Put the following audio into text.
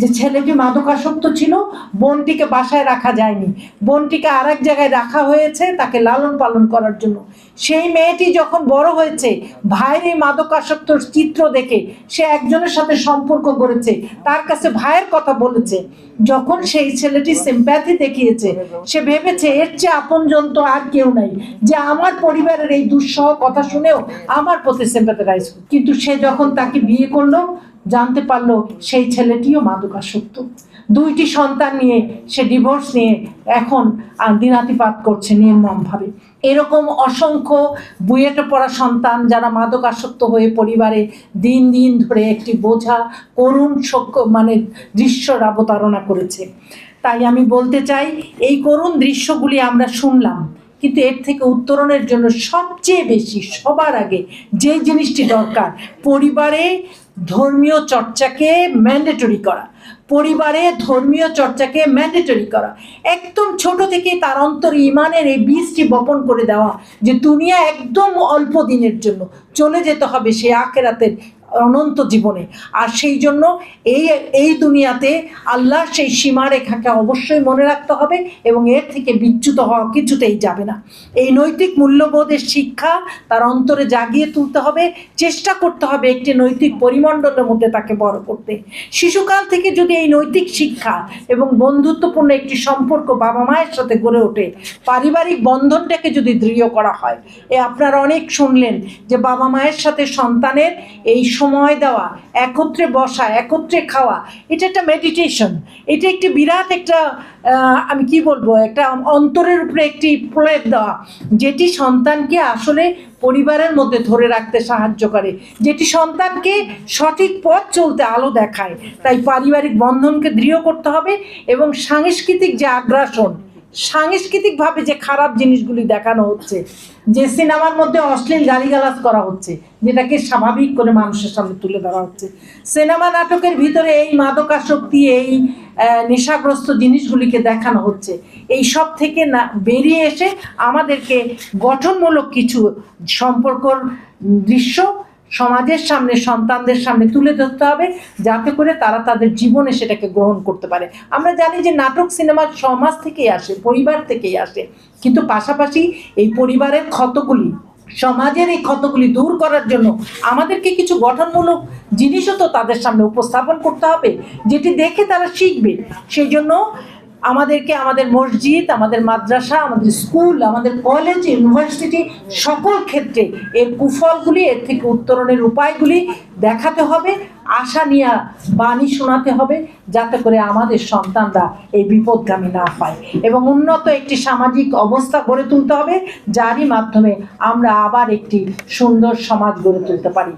যে ছেলেটি মাদকাসক্ত ছিল, বোনটিকে বাসায় রাখা যায়নি। বোনটিকে আর এক জায়গায় রাখা হয়েছে তাকে লালন পালন করার জন্য। সেই মেয়েটি যখন বড় হয়েছে, ভাইয়ের এই মাদকাসক্তর চিত্র দেখে সে একজনের সাথে সম্পর্ক করেছে, তার কাছে ভাইয়ের কথা বলেছে। যখন সেই ছেলেটি সিম্প্যাথি দেখিয়েছে, সে ভেবেছে, এর চেয়ে আপনজন তো আর কেউ নাই। যে আমার পরিবারের এই দুঃসহ কথা শুনেও আমার প্রতি সিম্প্যাথি সিম্প্যাথাইজ কিন্তু সে যখন তাকে বিয়ে করল জানতে পারল সেই ছেলেটিও মাদকাসক্ত। দুইটি সন্তান নিয়ে সে ডিভোর্স নিয়ে এখন দিনাতিপাত করছে নির্মমভাবে। এরকম অসংখ্য বুয়েটে পড়া সন্তান যারা মাদকাসক্ত হয়ে পরিবারে দিন দিন ধরে একটি বোঝা, করুণ শোক মানে দৃশ্যর অবতারণা করেছে। তাই আমি বলতে চাই, এই করুণ দৃশ্যগুলি আমরা শুনলাম, কিন্তু এর থেকে উত্তরণের জন্য সবচেয়ে বেশি সবার আগে যে জিনিসটি দরকার, পরিবারে ধর্মীয় চর্চাকে ম্যান্ডেটরি করা। পরিবারে ধর্মীয় চর্চাকে ম্যান্ডেটরি করা। একদম ছোট থেকে তার অন্তর ইমানের এই বীজটি বপন করে দেওয়া, যে দুনিয়া একদম অল্প দিনের জন্য। চলে যেতে হবে সে আখেরাতের অনন্ত জীবনে। আর সেই জন্য এই এই দুনিয়াতে আল্লাহ সেই সীমারেখাকে অবশ্যই মনে রাখতে হবে এবং এর থেকে বিচ্যুত হওয়া কিছুতেই যাবে না। এই নৈতিক মূল্যবোধের শিক্ষা তার অন্তরে জাগিয়ে তুলতে হবে, চেষ্টা করতে হবে একটি নৈতিক পরিমণ্ডলের মধ্যে তাকে বড় করতে। শিশুকাল থেকে যদি এই নৈতিক শিক্ষা এবং বন্ধুত্বপূর্ণ একটি সম্পর্ক বাবা মায়ের সাথে গড়ে ওঠে, পারিবারিক বন্ধনটাকে যদি দৃঢ় করা হয়, এ আপনারা অনেক শুনলেন যে বাবা মায়ের সাথে সন্তানের এই সময় দেওয়া, একত্রে বসা, একত্রে খাওয়া, এটা একটা মেডিটেশন এটা একটি বিরাট একটা আমি কি বলব, একটা অন্তরের উপরে একটি প্রলেপ দেওয়া, যেটি সন্তানকে আসলে পরিবারের মধ্যে ধরে রাখতে সাহায্য করে, যেটি সন্তানকে সঠিক পথ চলতে আলো দেখায়। তাই পারিবারিক বন্ধনকে দৃঢ় করতে হবে এবং সাংস্কৃতিক যে আগ্রাসন সাংস্কৃতিকভাবে যে খারাপ জিনিসগুলি দেখানো হচ্ছে, যে সিনেমার মধ্যে অশ্লীল গালিগালাজ করা হচ্ছে, যেটাকে স্বাভাবিক করে মানুষের সামনে তুলে ধরা হচ্ছে। সিনেমা নাটকের ভিতরে এই মাদকাসক্তি, এই নেশাগ্রস্ত জিনিসগুলিকে দেখানো হচ্ছে। এই সব থেকে না, বেরিয়ে এসে আমাদেরকে গঠনমূলক কিছু সম্পর্কর দৃশ্য সমাজের সামনে, সন্তানদের সামনে তুলে ধরতে হবে, যাতে করে তারা তাদের জীবনে সেটাকে গ্রহণ করতে পারে। আমরা জানি যে নাটক, সিনেমা সমাজ থেকেই আসে, পরিবার থেকেই আসে। কিন্তু পাশাপাশি এই পরিবারের ক্ষতগুলি, সমাজের এই ক্ষতগুলি দূর করার জন্য আমাদেরকে কিছু গঠনমূলক জিনিসও তো তাদের সামনে উপস্থাপন করতে হবে, যেটি দেখে তারা শিখবে। সেই জন্য আমাদেরকে আমাদের মসজিদ, আমাদের মাদ্রাসা, আমাদের স্কুল, আমাদের কলেজ ইউনিভার্সিটি সকল ক্ষেত্রে এর কুফলগুলি, এর থেকে উত্তরণের উপায়গুলি দেখাতে হবে, আশা নিয়ে বাণী শোনাতে হবে, যাতে করে আমাদের সন্তানরা এই বিপদগামী না হয় এবং উন্নত একটি সামাজিক অবস্থা গড়ে তুলতে হবে, যারই মাধ্যমে আমরা আবার একটি সুন্দর সমাজ গড়ে তুলতে পারি।